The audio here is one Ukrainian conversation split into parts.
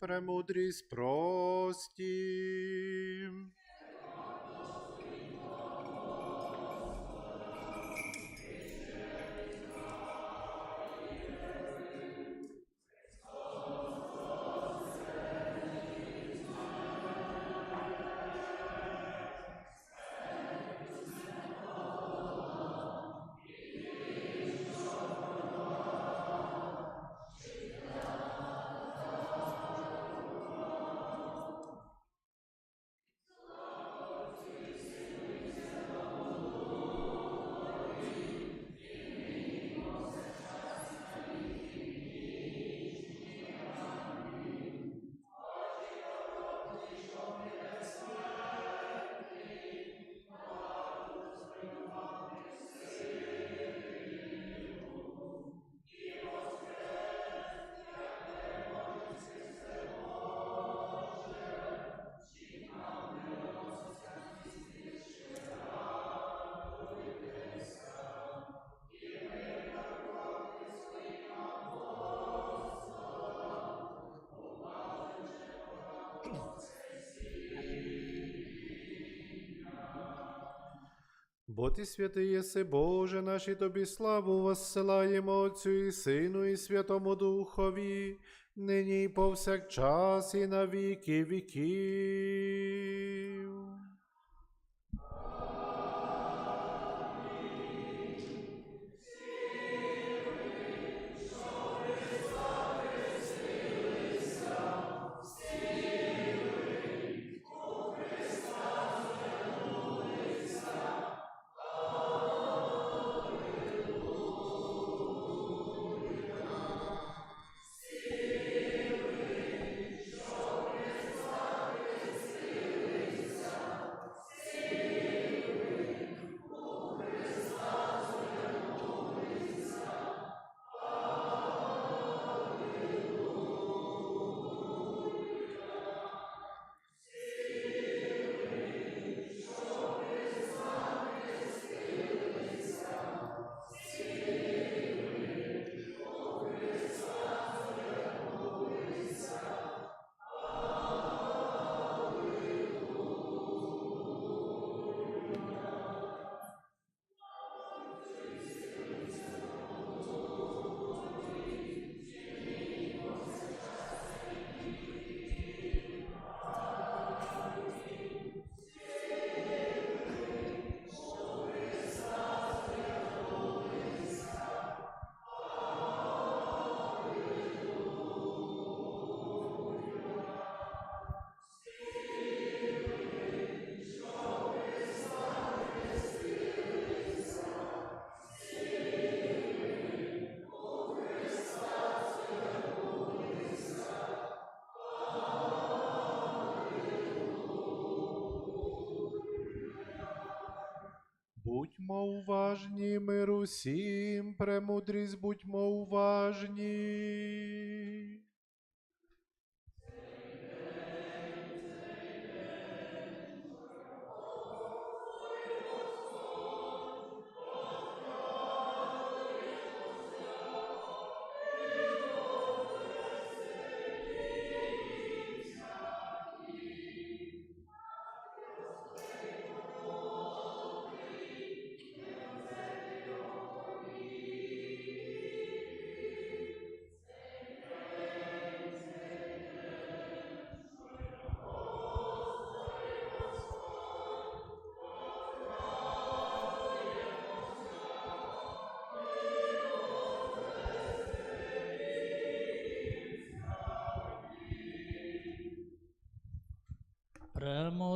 премудрість прості. Бо ти святий єси, Боже наш, і тобі славу воссилаємо Отцю і Сину, і Святому Духові, нині і повсякчас, і на віки віків. Будьмо уважні, мир усім, премудрість, будьмо уважні.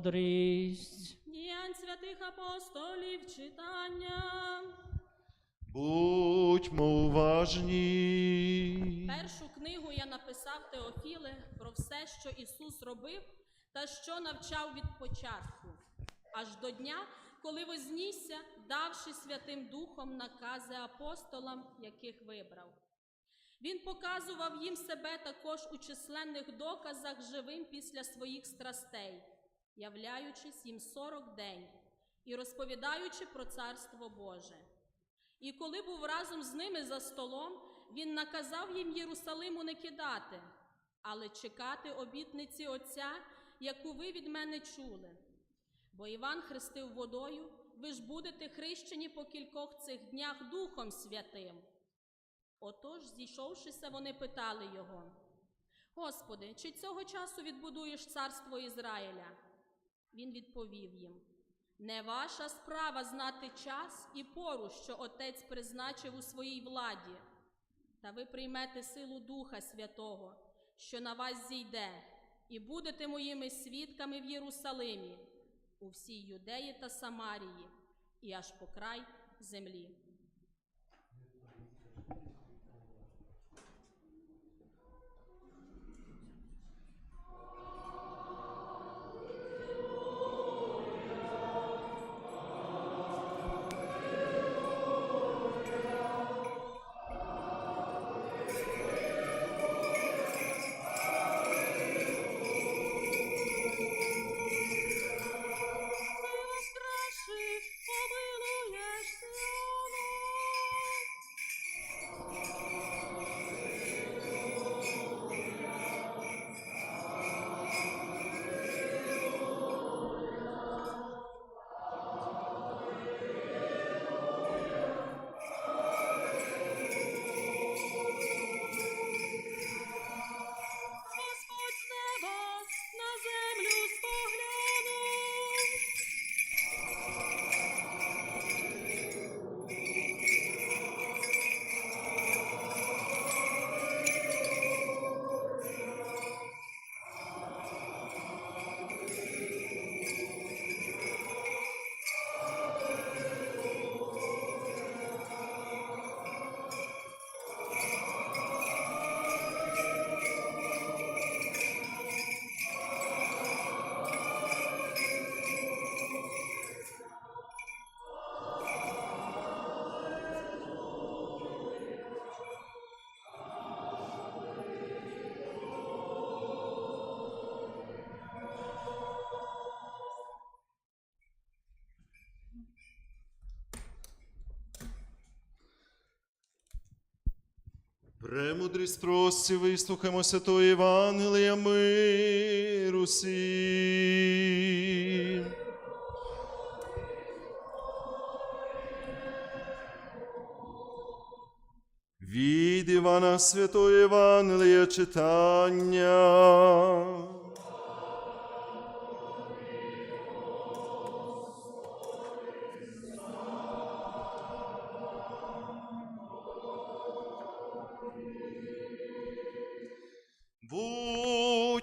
Премудрість. Діянь святих апостолів читання. Будьмо уважні. Першу книгу я написав Теофіле про все, що Ісус робив та що навчав від початку, аж до дня, коли вознісся, давши Святим Духом накази апостолам, яких вибрав. Він показував їм себе також у численних доказах живим після своїх страстей, являючись їм сорок день і розповідаючи про Царство Боже. І коли був разом з ними за столом, він наказав їм Єрусалиму не кидати, але чекати обітниці Отця, яку ви від мене чули. Бо Іван хрестив водою, ви ж будете хрещені по кількох цих днях Духом Святим. Отож, зійшовшися, вони питали його: Господи, чи цього часу відбудуєш царство Ізраїля? Він відповів їм: Не ваша справа знати час і пору, що Отець призначив у своїй владі, та ви приймете силу Духа Святого, що на вас зійде, і будете моїми свідками в Єрусалимі, у всій Юдеї та Самарії, і аж по край землі. Премудрість прості, вислухаймо Святої Євангелія миру сім. Від Івана Святої Євангелія читання.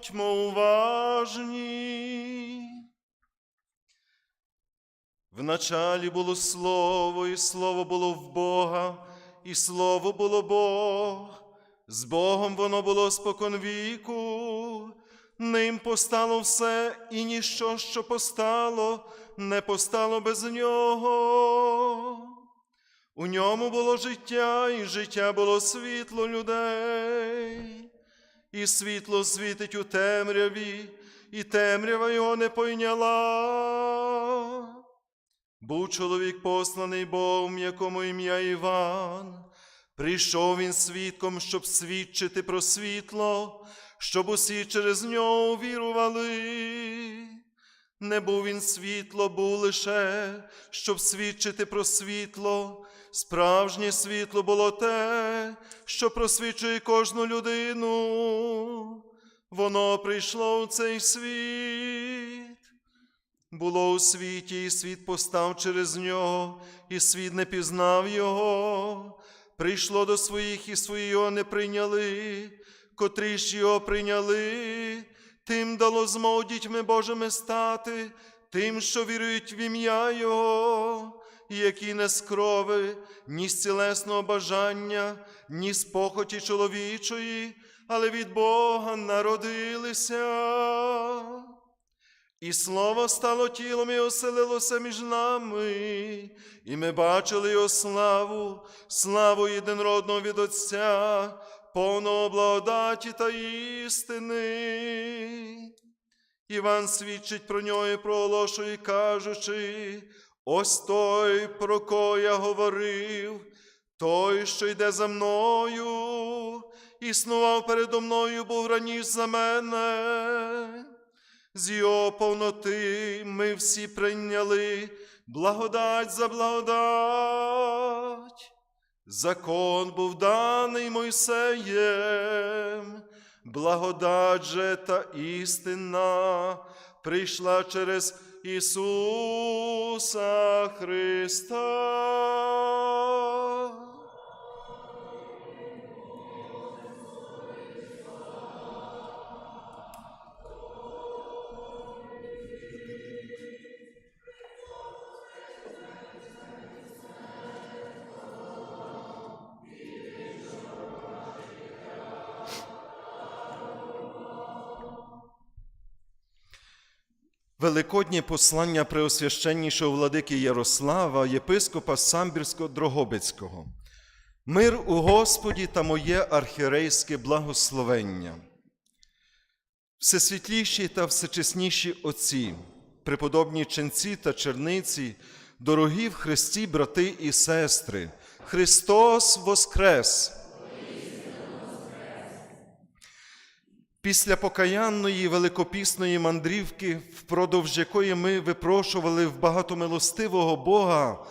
Будьмо уважні. Вначалі було слово, і слово було в Бога, і слово було Бог. З Богом воно було спокон віку. Ним постало все, і ніщо, що постало, не постало без нього. У ньому було життя, і життя було світло людей і світло світить у темряві, і темрява його не пойняла. Був чоловік посланий Богом, якому ім'я Іван. Прийшов він свідком, щоб свідчити про світло, щоб усі через нього вірували. Не був він світло, був лише, щоб свідчити про світло. Справжнє світло було те, що просвічує кожну людину. Воно прийшло у цей світ. Було у світі, і світ постав через нього, і світ не пізнав його. Прийшло до своїх, і свої його не прийняли, котрі ж його прийняли, тим дало змогу дітьми Божими стати, тим, що вірують в ім'я Його, які не з крови, ні з цілесного бажання, ні з похоті чоловічої, але від Бога народилися. І слово стало тілом і оселилося між нами, і ми бачили його славу, славу єдинородного від Отця, повного благодаті та істини. Іван свідчить про нього і проголошує, кажучи, ось той, про кого я говорив, той, що йде за мною, існував передо мною, був раніше за мене. З його повноти ми всі прийняли благодать за благодать. Закон був даний Мойсеєм, благодать же та істина прийшла через Ісуса Христа. Великоднє послання Преосвященнішого владики Ярослава, єпископа Самбірського Дрогобицького. Мир у Господі та моє архірейське благословення. Всесвітліші та всечесніші отці, преподобні ченці та черниці, дорогі в Христі брати і сестри, Христос Воскрес! Після покаянної великопісної мандрівки, впродовж якої ми випрошували в багатомилостивого Бога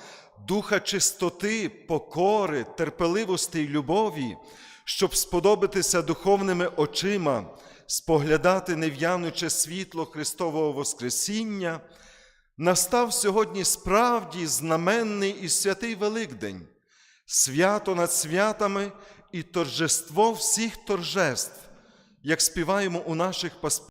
духа чистоти, покори, терпеливості й любові, щоб сподобатися духовними очима, споглядати нев'януче світло Христового Воскресіння, настав сьогодні справді знаменний і святий Великдень, свято над святами і торжество всіх торжеств як співаємо у наших